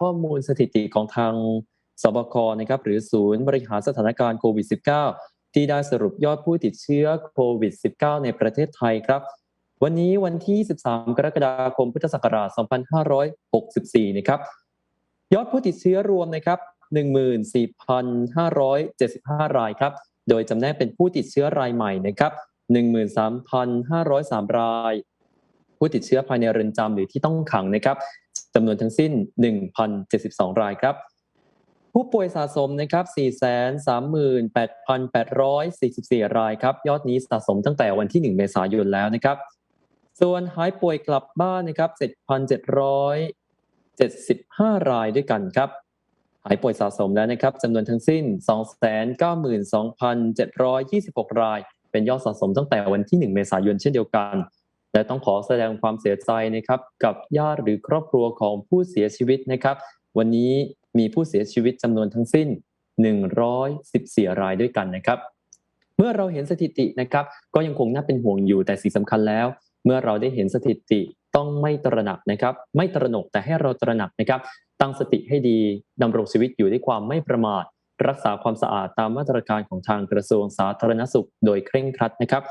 ข้อมูลสถิติของทางสบคนะครับหรือศูนย์บริหารสถานการณ์โควิด -19 ที่ได้สรุปยอดผู้ติดเชื้อโควิด -19 ในประเทศไทยครับ วันนี้วันที่ 13 กรกฎาคมพุทธศักราช 2564 นะครับ ยอดผู้ติดเชื้อรวมนะครับ 14,575 รายครับ โดยจำแนกเป็นผู้ติดเชื้อรายใหม่นะครับ 13,503 ราย ผู้ติดเชื้อภายในเรือนจำหรือที่ต้องขังนะครับ จำนวนทั้งสิ้น 1,072 รายครับ ผู้ป่วยสะสมนะครับ 438,844 รายครับ ยอดนี้สะสมตั้งแต่วันที่ 1 เมษายนแล้วนะครับ ส่วนหายป่วยกลับบ้านนะครับ 7,775 รายด้วยกันครับหายป่วยสะสมแล้วนะครับจำนวนทั้งสิ้น 292,726 ราย เป็นยอดสะสมตั้งแต่วันที่ 1 เมษายนเช่นเดียวกัน และต้องขอแสดงความเสียใจนะครับกับญาติหรือครอบครัวของผู้เสียชีวิตนะครับ วันนี้มีผู้เสียชีวิตจำนวนทั้งสิ้น 114 รายด้วยกันนะครับ เมื่อเราเห็นสถิตินะครับ ก็ยังคงน่าเป็นห่วงอยู่แต่สิ่งสำคัญแล้ว เมื่อเราได้เห็นสถิติต้องไม่ตระหนักนะครับ ไม่ตระหนกแต่ให้เราตระหนักนะครับ ตั้งสติให้ดีดำรงชีวิตอยู่ด้วยความไม่ประมาท รักษาความสะอาดตามมาตรการของทางกระทรวงสาธารณสุข โดยเคร่งครัดนะครับ